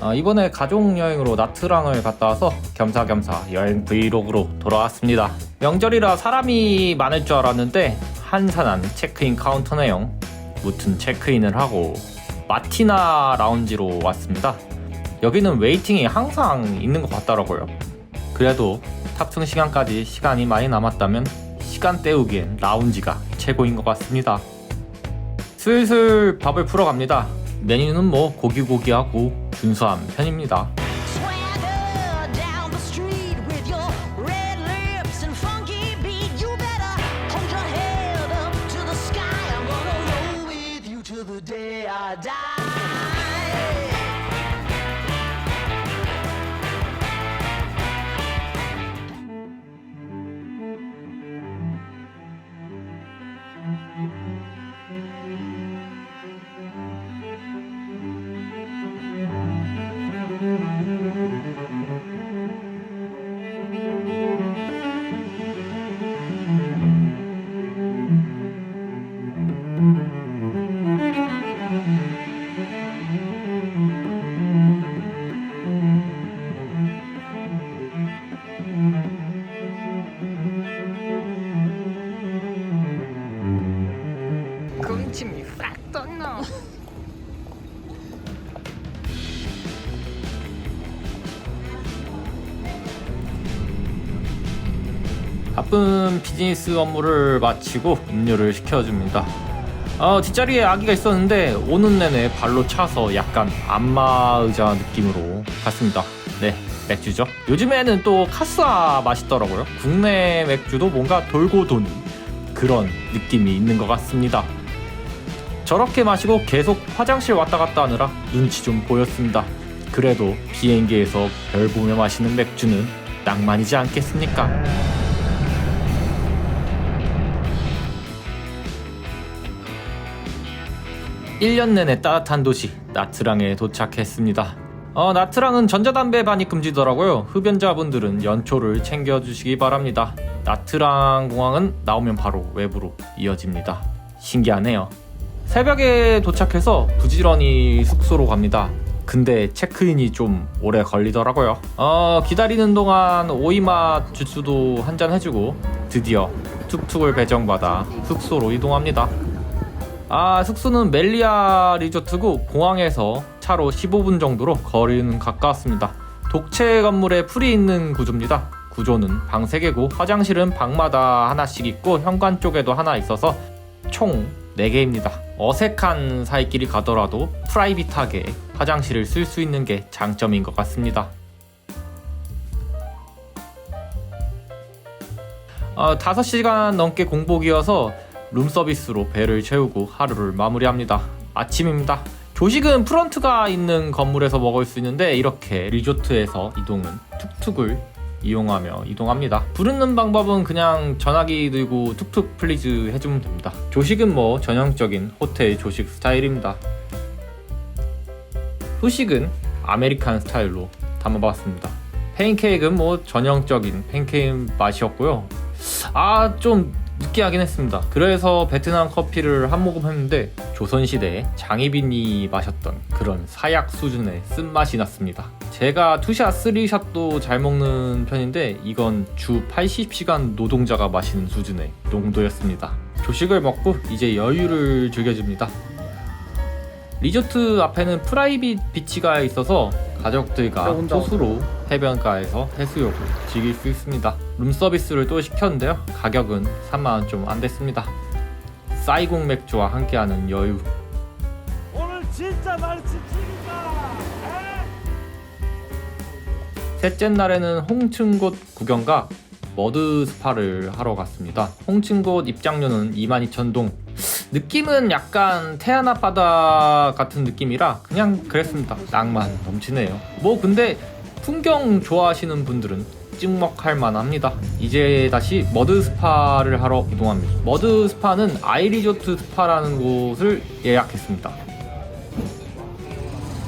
아, 이번에 가족 여행으로 나트랑을 갔다 와서 겸사겸사 여행 브이로그로 돌아왔습니다. 명절이라 사람이 많을 줄 알았는데 한산한 체크인 카운터네요. 무튼 체크인을 하고 마티나 라운지로 왔습니다. 여기는 웨이팅이 항상 있는 것 같더라고요. 그래도 탑승 시간까지 시간이 많이 남았다면 시간 때우기엔 라운지가 최고인 것 같습니다. 슬슬 밥을 풀어 갑니다. 메뉴는 뭐 고기고기하고 준수한 편입니다. Swagger 바쁜 비즈니스 업무를 마치고 음료를 시켜줍니다. 어, 뒷자리에 아기가 있었는데 오는 내내 발로 차서 약간 안마 의자 느낌으로 갔습니다. 네, 맥주죠. 요즘에는 또 카스아 맛있더라고요. 국내 맥주도 뭔가 돌고 도는 그런 느낌이 있는 것 같습니다. 저렇게 마시고 계속 화장실 왔다 갔다 하느라 눈치 좀 보였습니다. 그래도 비행기에서 별 보며 마시는 맥주는 낭만이지 않겠습니까? 일년 내내 따뜻한 도시 나트랑에 도착했습니다. 어, 나트랑은 전자담배 반입 금지더라고요. 흡연자분들은 연초를 챙겨주시기 바랍니다. 나트랑 공항은 나오면 바로 외부로 이어집니다. 신기하네요. 새벽에 도착해서 부지런히 숙소로 갑니다. 근데 체크인이 좀 오래 걸리더라고요. 어, 기다리는 동안 오이맛 주스도 한 잔 해주고 드디어 툭툭을 배정받아 숙소로 이동합니다. 아, 숙소는 멜리아 리조트고 공항에서 차로 15분 정도로 거리는 가까웠습니다. 독채 건물에 풀이 있는 구조입니다. 구조는 방 3개고 화장실은 방마다 하나씩 있고 현관 쪽에도 하나 있어서 총 4개입니다. 어색한 사이끼리 가더라도 프라이빗하게 화장실을 쓸 수 있는 게 장점인 것 같습니다. 어, 5시간 넘게 공복이어서 룸서비스로 배를 채우고 하루를 마무리합니다. 아침입니다. 조식은 프런트가 있는 건물에서 먹을 수 있는데 이렇게 리조트에서 이동은 툭툭을 이용하며 이동합니다. 부르는 방법은 그냥 전화기 들고 툭툭 플리즈 해주면 됩니다. 조식은 뭐 전형적인 호텔 조식 스타일입니다. 후식은 아메리칸 스타일로 담아봤습니다. 팬케이크는 뭐 전형적인 팬케이크 맛이었고요. 아, 좀 느끼하긴 했습니다. 그래서 베트남 커피를 한 모금 했는데 조선시대에 장희빈이 마셨던 그런 사약 수준의 쓴맛이 났습니다. 제가 투샷, 쓰리샷도 잘 먹는 편인데 이건 주 80시간 노동자가 마시는 수준의 농도였습니다. 조식을 먹고 이제 여유를 즐겨줍니다. 리조트 앞에는 프라이빗 비치가 있어서 가족들과 소수로 해변가에서 해수욕을 즐길 수 있습니다. 룸 서비스를 또 시켰는데요. 가격은 3만원 좀 안 됐습니다. 쌀국 맥주와 함께하는 여유. 오늘 진짜 날씨 죽인다. 셋째 날에는 홍층곶 구경과 머드 스파를 하러 갔습니다. 홍층곶 입장료는 22,000동. 느낌은 약간 태안 앞바다 같은 느낌이라 그냥 그랬습니다. 낭만 넘치네요. 뭐 근데 풍경 좋아하시는 분들은 찍먹할 만합니다. 이제 다시 머드 스파를 하러 이동합니다. 머드 스파는 아이리조트 스파라는 곳을 예약했습니다.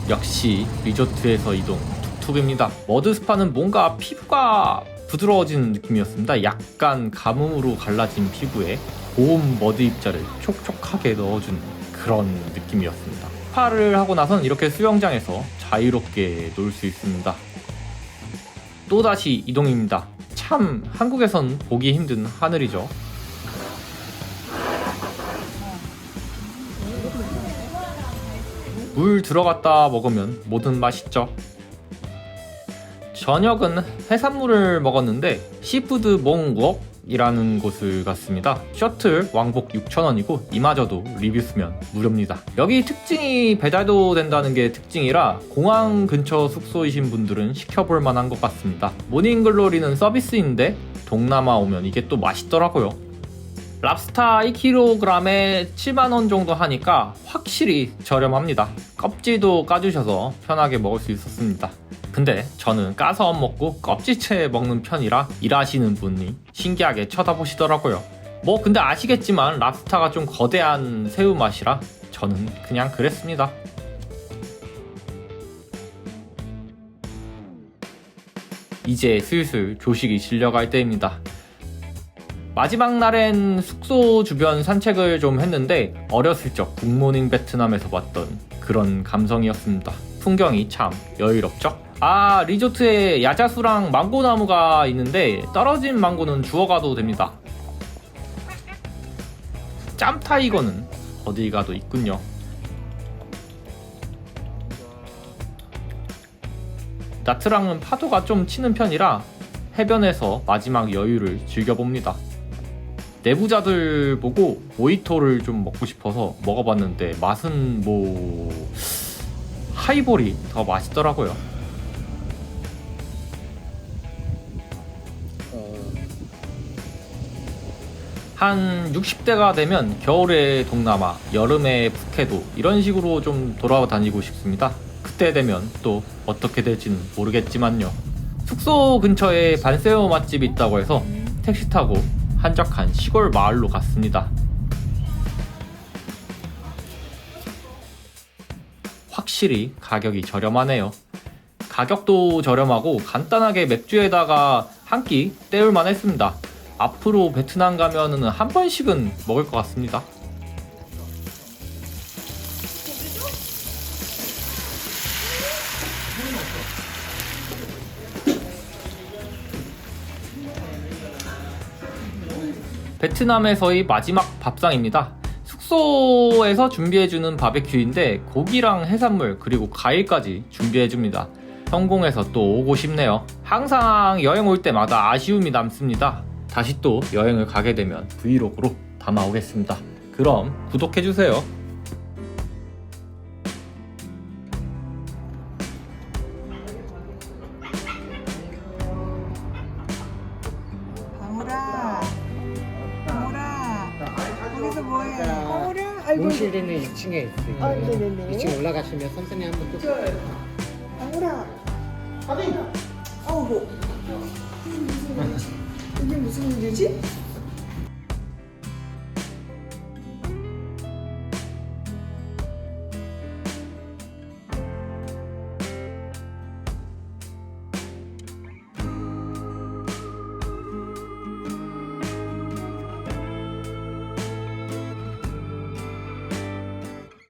역시 리조트에서 이동 툭툭입니다. 머드 스파는 뭔가 피부가 부드러워지는 느낌이었습니다. 약간 가뭄으로 갈라진 피부에 고운 머드 입자를 촉촉하게 넣어준 그런 느낌이었습니다. 스파를 하고 나선 이렇게 수영장에서 자유롭게 놀 수 있습니다. 또다시 이동입니다. 참 한국에선 보기 힘든 하늘이죠. 물 들어갔다 먹으면 뭐든 맛있죠. 저녁은 해산물을 먹었는데 시푸드 몽웍 이라는 곳을 갔습니다. 셔틀 왕복 6,000원이고 이마저도 리뷰 쓰면 무료입니다. 여기 특징이 배달도 된다는 게 특징이라 공항 근처 숙소이신 분들은 시켜볼 만한 것 같습니다. 모닝글로리는 서비스인데 동남아 오면 이게 또 맛있더라고요. 랍스타 1kg에 7만원 정도 하니까 확실히 저렴합니다. 껍질도 까주셔서 편하게 먹을 수 있었습니다. 근데 저는 까서 안 먹고 껍질째 먹는 편이라 일하시는 분이 신기하게 쳐다보시더라고요. 뭐 근데 아시겠지만 랍스타가 좀 거대한 새우 맛이라 저는 그냥 그랬습니다. 이제 슬슬 조식이 실려갈 때입니다. 마지막 날엔 숙소 주변 산책을 좀 했는데 어렸을 적 굿모닝 베트남에서 봤던 그런 감성이었습니다. 풍경이 참 여유롭죠? 아 리조트에 야자수랑 망고나무가 있는데 떨어진 망고는 주워가도 됩니다. 짬타이거는 어디 가도 있군요. 나트랑은 파도가 좀 치는 편이라 해변에서 마지막 여유를 즐겨봅니다. 내부자들 보고 모히토를 좀 먹고 싶어서 먹어봤는데 맛은 뭐 하이볼이 더 맛있더라고요. 한 60대가 되면 겨울에 동남아, 여름에 북해도 이런 식으로 좀 돌아다니고 싶습니다. 그때 되면 또 어떻게 될지는 모르겠지만요. 숙소 근처에 반세오 맛집이 있다고 해서 택시 타고 한적한 시골 마을로 갔습니다. 확실히 가격이 저렴하네요. 가격도 저렴하고 간단하게 맥주에다가 한 끼 때울만 했습니다. 앞으로 베트남 가면은 한 번씩은 먹을 것 같습니다. 베트남에서의 마지막 밥상입니다. 숙소에서 준비해주는 바베큐인데 고기랑 해산물 그리고 과일까지 준비해줍니다. 성공해서 또 오고 싶네요. 항상 여행 올 때마다 아쉬움이 남습니다. 다시 또 여행을 가게 되면 브이로그로 담아오겠습니다. 그럼 구독해주세요. 방울아, 방울아, 거기서 뭐해? 방울아, 아이고, 용실에는 2층에 있어요. 아, 네네네. 2층 올라가시면 선생님 한번 또 방울아. 아우, 뭐. 이게 무슨 일이지?